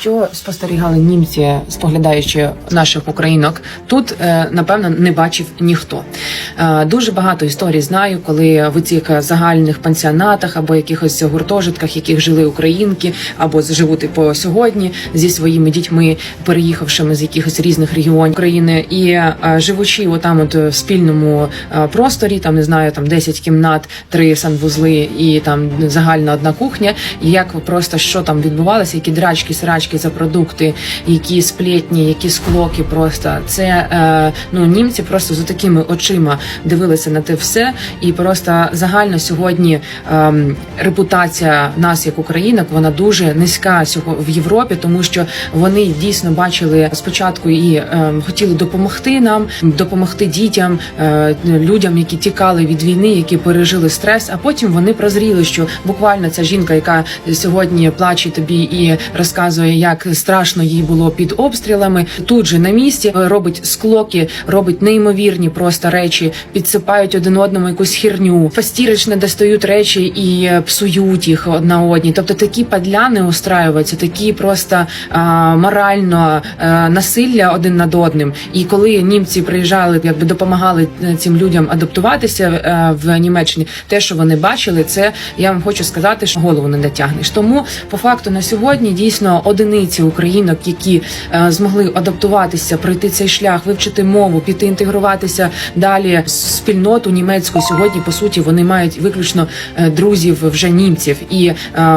Що спостерігали німці, споглядаючи наших українок, тут е, напевно не бачив ніхто. Е, Дуже багато історій знаю, коли в цих загальних пансіонатах або якихось гуртожитках, яких жили українки, або живуть і по сьогодні зі своїми дітьми, переїхавшими з якихось різних регіонів України, і е, живучи отам, от в спільному просторі, там не знаю, там 10 кімнат, три санвузли і там загальна одна кухня. І як просто що там відбувалося, які драчки, срачки за продукти, які сплетні, які склоки. Просто це е, ну німці просто з такими очима дивилися на те все, і просто загально сьогодні ем, репутація нас як українок вона дуже низька в Європі, тому що вони дійсно бачили спочатку і ем, хотіли допомогти нам, допомогти дітям, е, людям, які тікали від війни, які пережили стрес. А потім вони прозріли, що буквально ця жінка, яка сьогодні плаче тобі і розказує, як страшно їй було під обстрілами, тут же на місці е, робить склоки, робить неймовірні просто речі, підсипають один одному якусь херню, фастірично достають речі і е, псують їх одна одній. Тобто такі падляни устраюються, такі просто а, морально е, насилля один над одним. І коли німці приїжджали, якби допомагали цим людям адаптуватися е, в Німеччині, те, що вони бачили, це я вам хочу сказати, що голову не дотягнеш. Тому по факту на сьогодні дійсно одиниці українок, які е, змогли адаптуватися, пройти цей шлях, вивчити мову, піти інтегруватися далі в спільноту німецьку. Сьогодні по суті вони мають виключно е, друзів вже німців і е,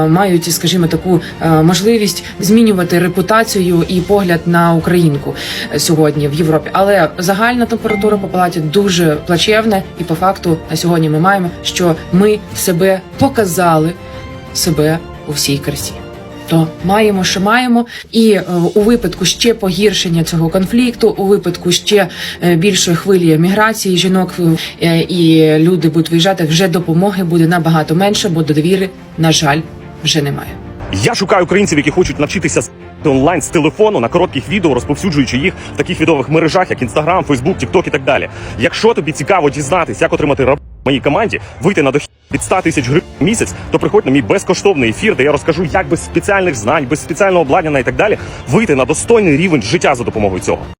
мають, скажімо, таку е, можливість змінювати репутацію і погляд на українку е, сьогодні в Європі. Але загальна температура по палаті дуже плачевна, і по факту на сьогодні ми маємо, що ми себе показали себе у всій красі. То маємо, що маємо, і е, у випадку ще погіршення цього конфлікту, у випадку ще е, більшої хвилі міграції жінок е, і люди будуть виїжджати, вже допомоги буде набагато менше, бо довіри, на жаль, вже немає. Я шукаю українців, які хочуть навчитися онлайн з телефону на коротких відео, розповсюджуючи їх в таких відових мережах, як Інстаграм, Фейсбук, Тікток і так далі. Якщо тобі цікаво дізнатись, як отримати раб моїй команді, вийти на дохід від 100 тисяч гривень в місяць, то приходь на мій безкоштовний ефір, де я розкажу, як без спеціальних знань, без спеціального обладнання і так далі, вийти на достойний рівень життя за допомогою цього.